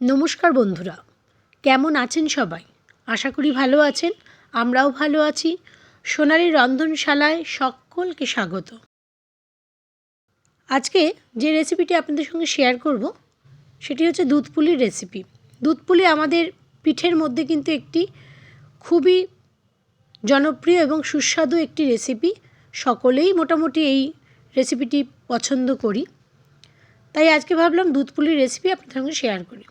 নমস্কার বন্ধুরা। কেমন আছেন সবাই? আশা করি ভালো আছেন, আমরাও ভালো আছি। সোনালি রন্ধনশালায় সকলকে স্বাগত। আজকে যে রেসিপিটি আপনাদের সঙ্গে শেয়ার করব, সেটি হচ্ছে দুধ পুলির রেসিপি দুধ পুলি আমাদের পিঠের মধ্যে কিন্তু একটি খুবই জনপ্রিয় এবং সুস্বাদু একটি রেসিপি সকলেই মোটামুটি এই রেসিপিটি পছন্দ করি। তাই আজকে ভাবলাম দুধ পুলির রেসিপি আপনাদের সঙ্গে শেয়ার করি।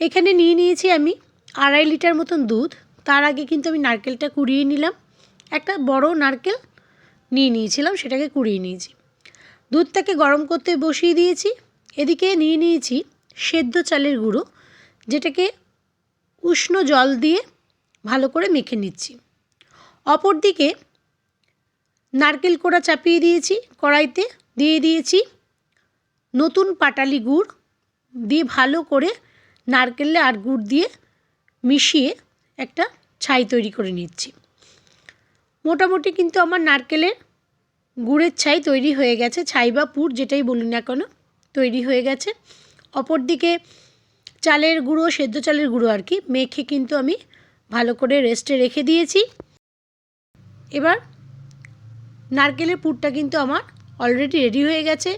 এখানে নিয়ে নিয়েছি আমি আড়াই লিটার মতন দুধ। তার আগে কিন্তু আমি নারকেলটা কুড়িয়ে নিলাম। একটা বড় নারকেল নিয়ে নিয়েছিলাম, সেটাকে কুড়িয়ে নিয়েছি। দুধটাকে গরম করতে বসিয়ে দিয়েছি। এদিকে নিয়ে নিয়েছি সেদ্ধ চালের গুঁড়ো, যেটাকে উষ্ণ জল দিয়ে ভালো করে মেখে নিচ্ছি। অপর দিকে নারকেল কোড়া চাপিয়ে দিয়েছি, কড়াইতে দিয়ে দিয়েছি নতুন পাটালি গুড় দিয়ে ভালো করে নারকেলে আর গুড় দিয়ে মিশিয়ে একটা ছাই তৈরি করে নিচ্ছি। মোটামুটি কিন্তু আমার নারকেলের গুড়ের ছাই তৈরি হয়ে গেছে, ছাই বা পুর যেটাই বলি না কেন, তৈরি হয়ে গেছে। অপর দিকে চালের গুঁড়ো, সেদ্ধ চালের গুঁড়ো আর কি মেখে কিন্তু আমি ভালো করে রেস্টে রেখে দিয়েছি। এবার নারকেলের পুরটা কিন্তু আমার অলরেডি রেডি হয়ে গেছে।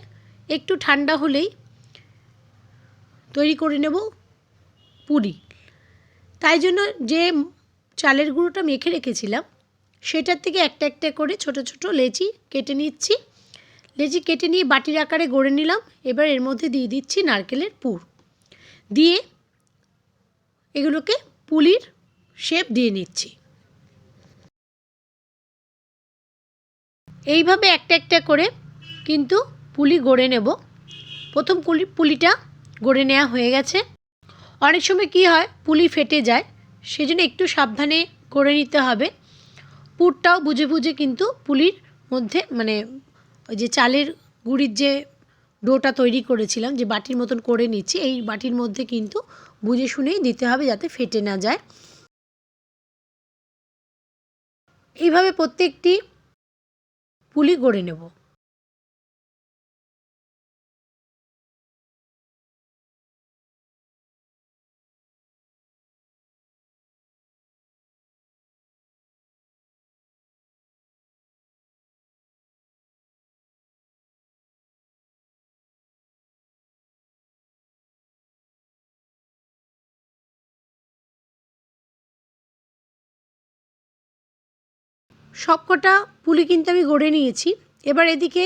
একটু ঠান্ডা হলেই তৈরি করে নেব পুরি। তাই জন্য যে চালের গুঁড়োটা মেখে রেখেছিলাম, সেটার থেকে একটা একটা করে ছোট ছোট লেচি কেটে নিচ্ছি। লেচি কেটে নিয়ে বাটির আকারে গড়ে নিলাম। এবার এর মধ্যে দিয়ে দিচ্ছি নারকেলের পুর। দিয়ে এগুলোকে পুলির শেপ দিয়ে নিচ্ছি। এইভাবে একটা একটা করে কিন্তু পুলি গড়ে নেব। প্রথম পুলি, পুলিটা গড়ে নেওয়া হয়ে গেছে। অনেক সময় কি হয়, পুলি ফেটে যায়, সেজন্য একটু সাবধানে করে নিতে হবে। পুরটাও বুঝে বুঝে কিন্তু পুলির মধ্যে মানে ওই যে চালের গুঁড়ির যে ডোটা তৈরি করেছিলাম, যে বাটির মতন করে নিচ্ছি, এই বাটির মধ্যে কিন্তু বুঝে শুনেই দিতে হবে যাতে ফেটে না যায়। এইভাবে প্রত্যেকটি পুলি গড়ে নেব। সবকটা পুলি কিন্তু আমি গড়ে নিয়েছি। এবার এদিকে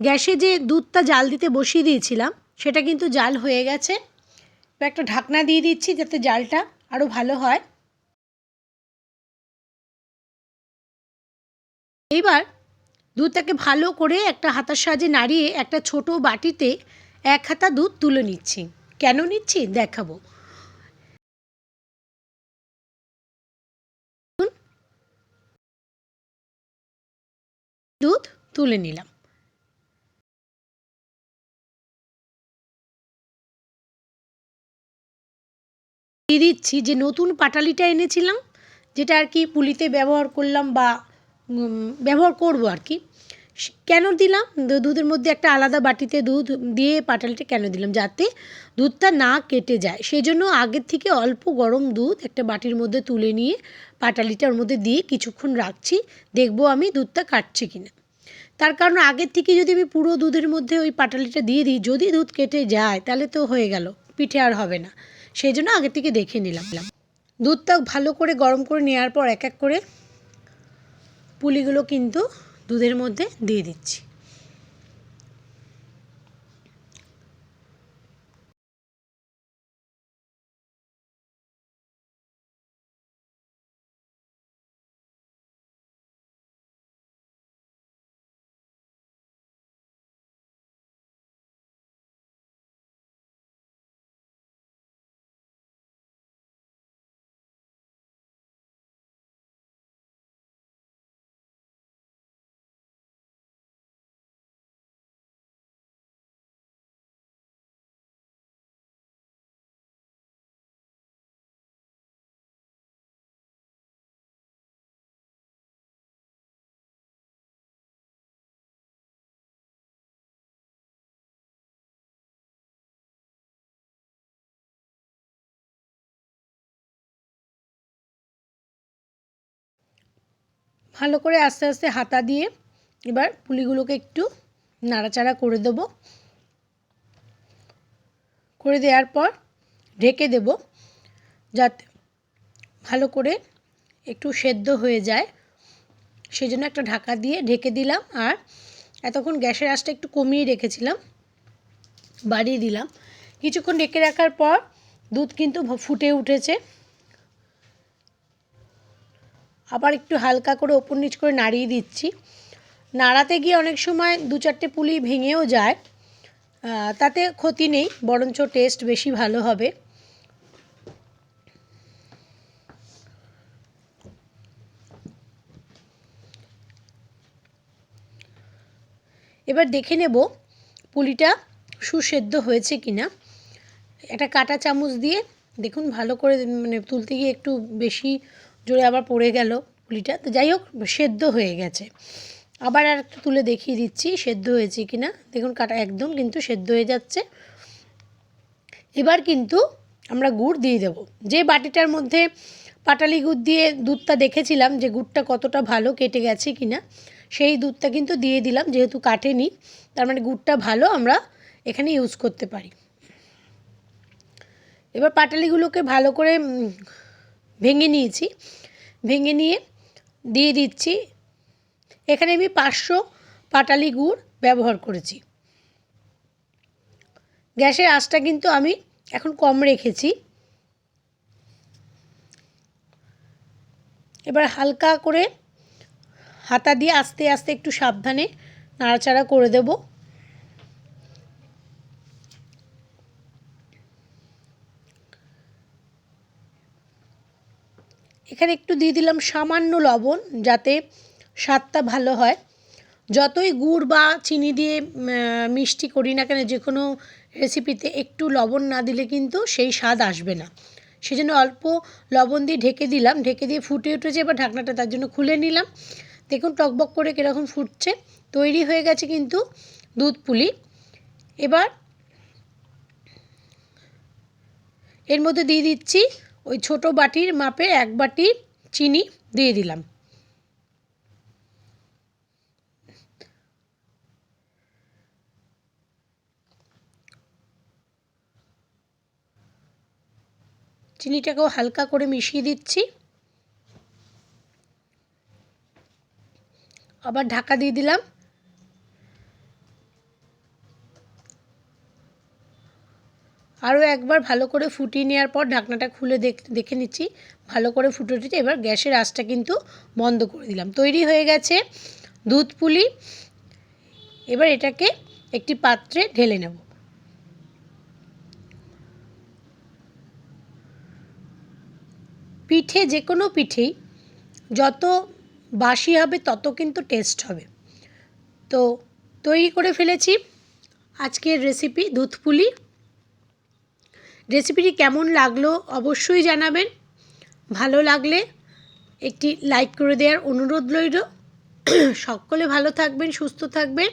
গ্যাসে যে দুধটা জাল দিতে বসিয়ে দিয়েছিলাম, সেটা কিন্তু জাল হয়ে গেছে। একটা ঢাকনা দিয়ে দিচ্ছি যাতে জালটা আরও ভালো হয়। এইবার দুধটাকে ভালো করে একটা হাতার সাহায্যে নাড়িয়ে একটা ছোট বাটিতে এক হাতা দুধ তুলে নিচ্ছি। কেন নিচ্ছি? দেখাবো। দুধ তুলে নিলাম। দিয়ে দিচ্ছি যে নতুন পাটালিটা এনেছিলাম, যেটা আর কি পুলিতে ব্যবহার করলাম বা ব্যবহার করব আর কি। কেন দিলাম? দুধের মধ্যে একটা আলাদা বাটিতে দুধ দিয়ে পাটালিটা কেন দিলাম? যাতে দুধটা না কেটে যায়। সেই জন্য আগের থেকে অল্প গরম দুধ একটা বাটির মধ্যে তুলে নিয়ে পাটালিটার মধ্যে দিয়ে কিছুক্ষণ রাখছি। দেখব আমি দুধটা কাটছে কিনা। তার কারণ আগের থেকে যদি আমি পুরো দুধের মধ্যে ওই পাটালিটা দিয়ে দিই, যদি দুধ কেটে যায়, তাহলে তো হয়ে গেল। পিঠে আর হবে না। সেই জন্য আগের থেকে দেখে নিলাম। দুধটা ভালো করে গরম করে নেওয়ার পর এক এক করে পুলিগুলো কিন্তু দুধের মধ্যে দিয়ে দিচ্ছি। ভালো করে আস্তে আস্তে হাতা দিয়ে এবার পুলিগুলোকে একটু নাড়াচাড়া করে দেব। করে দেওয়ার পর ঢেকে দেব যাতে ভালো করে একটু সেদ্ধ হয়ে যায়। সেই জন্য একটা ঢাকা দিয়ে ঢেকে দিলাম আর এতক্ষণ গ্যাসের আঁচটা একটু কমিয়ে রেখেছিলাম, বাড়িয়ে দিলাম। কিছুক্ষণ ঢেকে রাখার পর দুধ কিন্তু ফুটে উঠেছে। আবার একটু হালকা করে ওপর নিচ করে নাড়িয়ে দিচ্ছি। নাড়াতে গিয়ে অনেক সময় দু চারটে পুলি ভেঙেও যায় তাতে ক্ষতি নেই, বরঞ্চ টেস্ট বেশি ভালো হবে। এবার দেখে নেব পুলিটা সুসেদ্ধ হয়েছে কিনা। একটা কাটা চামচ দিয়ে দেখুন ভালো করে মানে তুলতে গিয়ে একটু বেশি জোরে আবার পড়ে গেল পুলিটা। তো যাই হোক, সেদ্ধ হয়ে গেছে। আবার আর একটু তুলে দেখিয়ে দিচ্ছি, সেদ্ধ হয়েছে কি না দেখুন কাটা একদম কিন্তু সেদ্ধ হয়ে যাচ্ছে। এবার কিন্তু আমরা গুড় দিয়ে দেব। যে বাটিটার মধ্যে পাটালি গুড় দিয়ে দুধটা দেখেছিলাম যে গুড়টা কতটা ভালো কেটে গেছে কি না সেই দুধটা কিন্তু দিয়ে দিলাম, যেহেতু কাটেনি, তার মানে গুড়টা ভালো আমরা এখানে ইউজ করতে পারি। এবার পাটালিগুলোকে ভালো করে ভেঙে নিয়েছি। ভেঙে নিয়ে দিয়ে দিচ্ছি। এখানে আমি পাঁচশো পাটালি গুড় ব্যবহার করেছি। গ্যাসের আঁচটা কিন্তু আমি এখন কম রেখেছি। এবার হালকা করে হাতা দিয়ে আস্তে আস্তে একটু সাবধানে নাড়াচাড়া করে দেব। এখানে একটু দিয়ে দিলাম সামান্য লবণ যাতে স্বাদটা ভালো হয়। যতই গুড় বা চিনি দিয়ে মিষ্টি করি না কেন, যে কোনো রেসিপিতে একটু লবণ না দিলে কিন্তু সেই স্বাদ আসবে না। সেই জন্য অল্প লবণ দিয়ে ঢেকে দিলাম। ঢেকে দিয়ে ফুটে উঠেছে, এবার ঢাকনাটা তার জন্য খুলে নিলাম। দেখুন টকবক করে কীরকম ফুটছে। তৈরি হয়ে গেছে কিন্তু দুধ পুলি। এবার এর মধ্যে দিয়ে দিচ্ছি ওই ছোট বাটির মাপে এক বাটি চিনি দিয়ে দিলাম। চিনিটাকেও হালকা করে মিশিয়ে দিচ্ছি। আবার ঢাকা দিয়ে দিলাম। আরও একবার ভালো করে ফুটিয়ে নেওয়ার পর ঢাকনাটা খুলে দেখে নিচ্ছি। ভালো করে ফুটে উঠেছে। এবার গ্যাসের আঁচটা কিন্তু বন্ধ করে দিলাম। তৈরি হয়ে গেছে দুধ পুলি। এবার এটাকে একটি পাত্রে ঢেলে নেব। পিঠে যে কোনো পিঠেই যত বাসি হবে তত কিন্তু টেস্ট হবে। তো তৈরি করে ফেলেছি। আজকের রেসিপি দুধ পুলি। রেসিপিটি কেমন লাগল অবশ্যই জানাবেন। ভালো লাগলে একটি লাইক করে দেওয়ার অনুরোধ রইল। সকলে ভালো থাকবেন, সুস্থ থাকবেন।